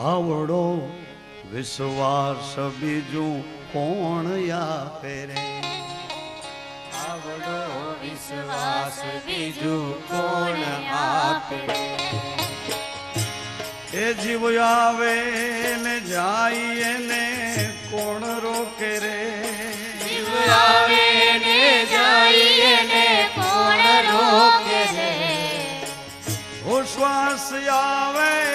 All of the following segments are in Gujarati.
આવડો વિશ્વાસ બીજું કોણ આપે રે? આવડો વિશ્વાસ બીજું કોણ આપે એ જીવ આવે ને જાય ને કોણ રોકે રે? જીવ આવે ને જાય ને કોણ રોકે રે? શ્વાસ આવે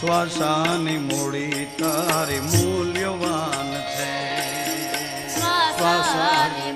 શ્વાસાની મૂડી તારી મૂલ્યવાન છે. શ્વાસાની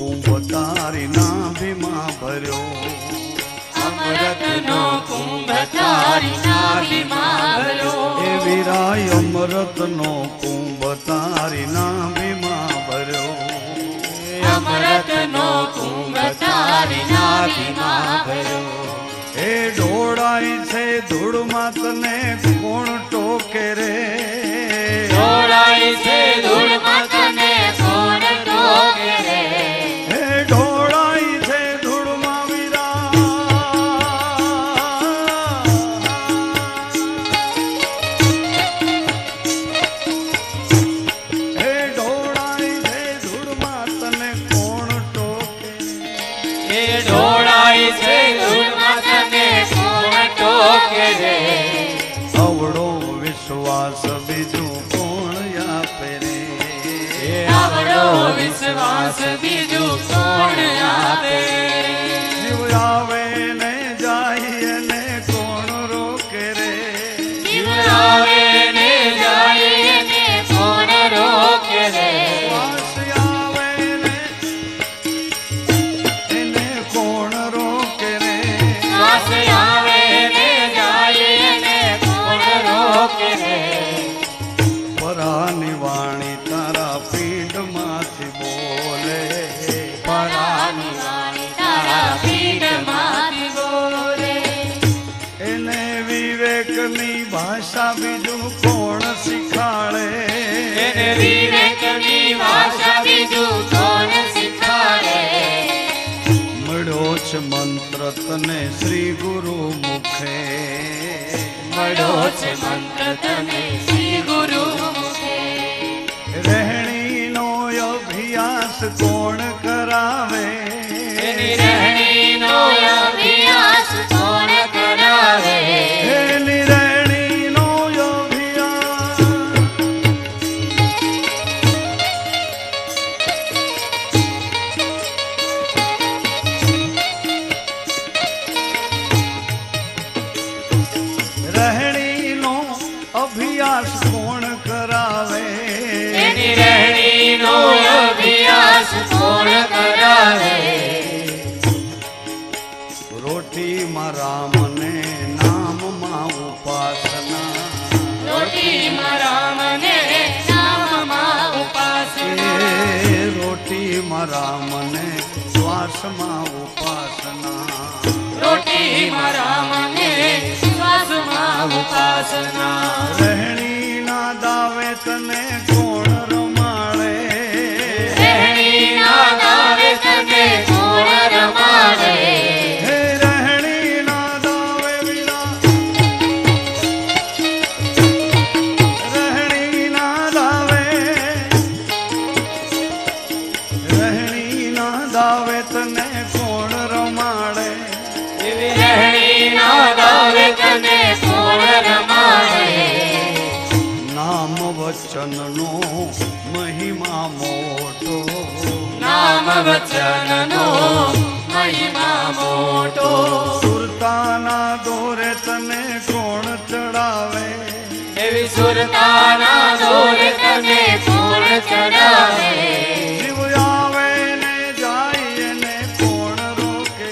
કુંભ તારી નાભીમાં ભર્યો. અમરતનો કુંભ તારી નાભીમાં ભર્યો. એ વીરાય અમરતનો કુંભ તારી નાભીમાં ભર્યો. અમરતનો કુંભ તારી નાભીમાં ભર્યો. એ ઢોળાય છે ધૂળમાં તને કોણ ટોકે રે? ઢોળાય છે ધૂળમાં ટોકે રે. અવળો વિશ્વાસ બીજું કોણ આપે રે? અવળો વિશ્વાસ બીજું કોણ આપે? પરાની વાણી તારા પીઠમાંથી બોલે. પરાની વાણી તારા પીઠમાંથી બોલે. એને વિવેકની ભાષા બીજું કોણ શીખાડે? એને વિવેકની ભાષા બીજું કોણ શીખાડે? મળ્યો છે મંત્ર તને શ્રી ગુરુ મુખે. મળ્યો છે મંત્ર તને અભ્યાસ કોણ કરાવે? એની રહેણીનો અભ્યાસ કોણ કરાવે? રોટીમાં રામને નામમાં ઉપાસના. રોટીમાં રામને નામમાં ઉપાસના. એ રોટીમાં રામને શ્વાસમાં ઉપાસના. રોટી મારા શ્વાસમાં વચનનો મહિમા મોટો. નામ વચનનો મહિમા મોટો. સુરતાના દોરે તને કોણ ચડાવે? એવી સુરતાના દોરે તને કોણ ચડાવે? જીવ આવે ને જાય ને કોણ રોકે?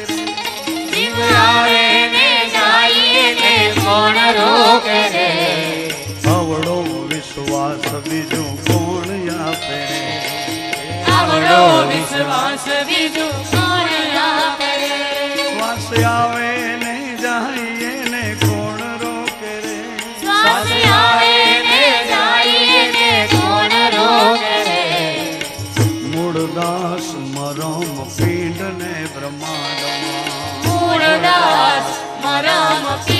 જીવ આવે ને જાય ને કોણ રોકે? આવડો વિશ્વાસ બીજો કોણ આપે શ્વાસ આવે ને જાય ને કોણ રોકે રે? શ્વાસ આવે ને જાય ને કોણ રોકે રે? મૂળદાસ મરમ પીંડ ને બ્રહ્માંડમાં. મૂળદાસ મરમ પીડ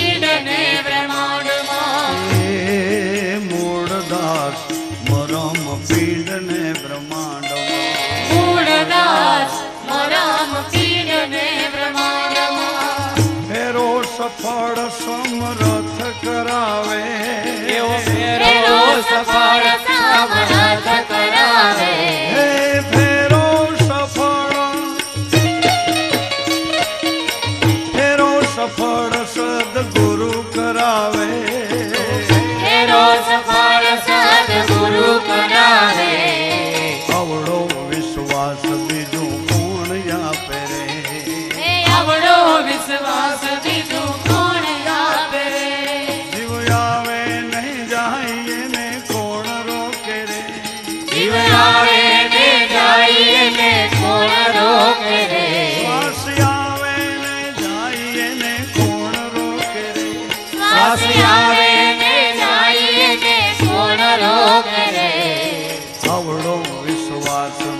સફળ સમરથ કરાવે. એવો ફેરો સફળ સમરથ કરાવે. હે સફળ સદગુરુ કરાવે. અવળો વિશ્વાસ મારો વિશ્વાસ